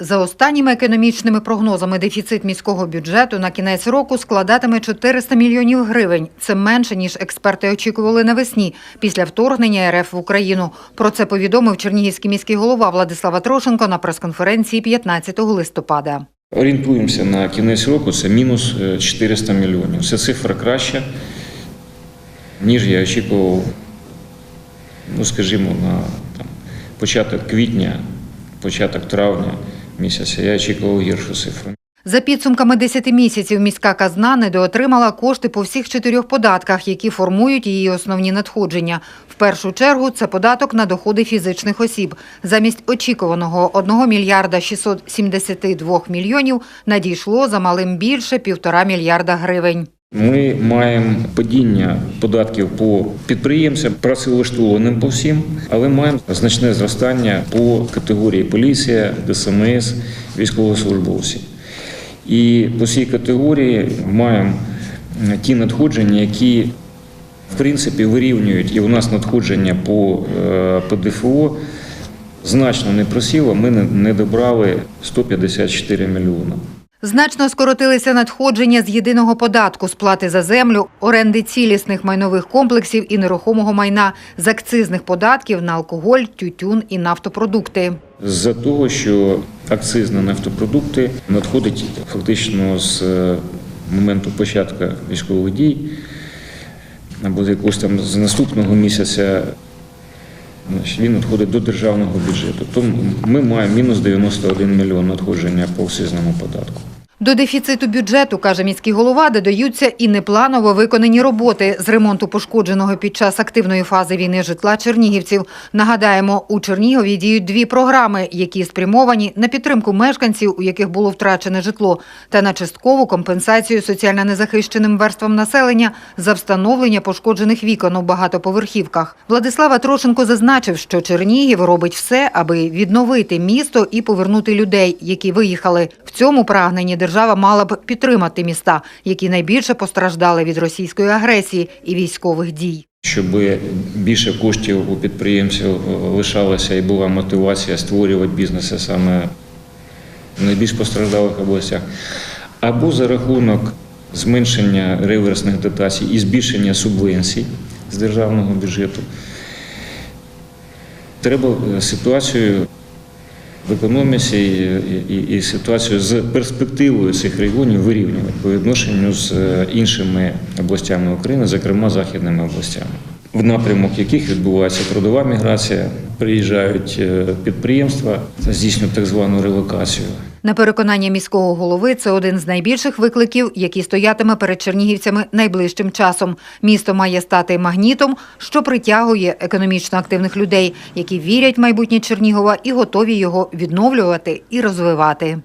За останніми економічними прогнозами, дефіцит міського бюджету на кінець року складатиме 400 мільйонів гривень. Це менше, ніж експерти очікували навесні після вторгнення РФ в Україну. Про це повідомив чернігівський міський голова Владислава Трошенко на прес-конференції 15 листопада. Орієнтуємося на кінець року, це мінус е, 400 мільйонів. Це цифра краща, ніж я очікував, ну скажімо, на там, початок квітня, початок травня місяця. Я очікував гіршу цифру. За підсумками 10 місяців міська казна недоотримала кошти по всіх чотирьох податках, які формують її основні надходження. В першу чергу це податок на доходи фізичних осіб. Замість очікуваного 1 мільярда 672 мільйонів надійшло за малим більше півтора мільярда гривень. Ми маємо падіння податків по підприємцям, працевлаштованим по всім, але маємо значне зростання по категорії поліція, ДСМС, військовослужбовці. І по цій категорії маємо ті надходження, які в принципі вирівнюють, і у нас надходження по е, ПДФО значно не просіло. Ми не- не добрали 154 мільйони. Значно скоротилися надходження з єдиного податку, сплати за землю, оренди цілісних майнових комплексів і нерухомого майна, з акцизних податків на алкоголь, тютюн і нафтопродукти. З-за того, що акциз на нафтопродукти надходить фактично з е, моменту початку військових дій, або якогось там з наступного місяця, він надходить до державного бюджету. Тому ми маємо мінус 91 мільйон надходження по акцизному податку. До дефіциту бюджету, каже міський голова, додаються і непланово виконані роботи з ремонту пошкодженого під час активної фази війни житла чернігівців. Нагадаємо, у Чернігові діють дві програми, які спрямовані на підтримку мешканців, у яких було втрачене житло, та на часткову компенсацію соціально незахищеним верствам населення за встановлення пошкоджених вікон у багатоповерхівках. Владислава Трошенко зазначив, що Чернігів робить все, аби відновити місто і повернути людей, які виїхали. В цьому прагненні держава мала б підтримати міста, які найбільше постраждали від російської агресії і військових дій. Щоб більше коштів у підприємців лишалося і була мотивація створювати бізнеси саме в найбільш постраждалих областях, або за рахунок зменшення реверсних дотацій і збільшення субвенцій з державного бюджету. Треба е, ситуацію в економіці і, і, і ситуацію з перспективою цих регіонів вирівнювати по відношенню з е, іншими областями України, зокрема західними областями, в напрямок яких відбувається трудова міграція, приїжджають е, підприємства, здійснюють так звану релокацію. На переконання міського голови, це один з найбільших викликів, який стоятиме перед чернігівцями найближчим часом. Місто має стати магнітом, що притягує економічно активних людей, які вірять в майбутнє Чернігова і готові його відновлювати і розвивати.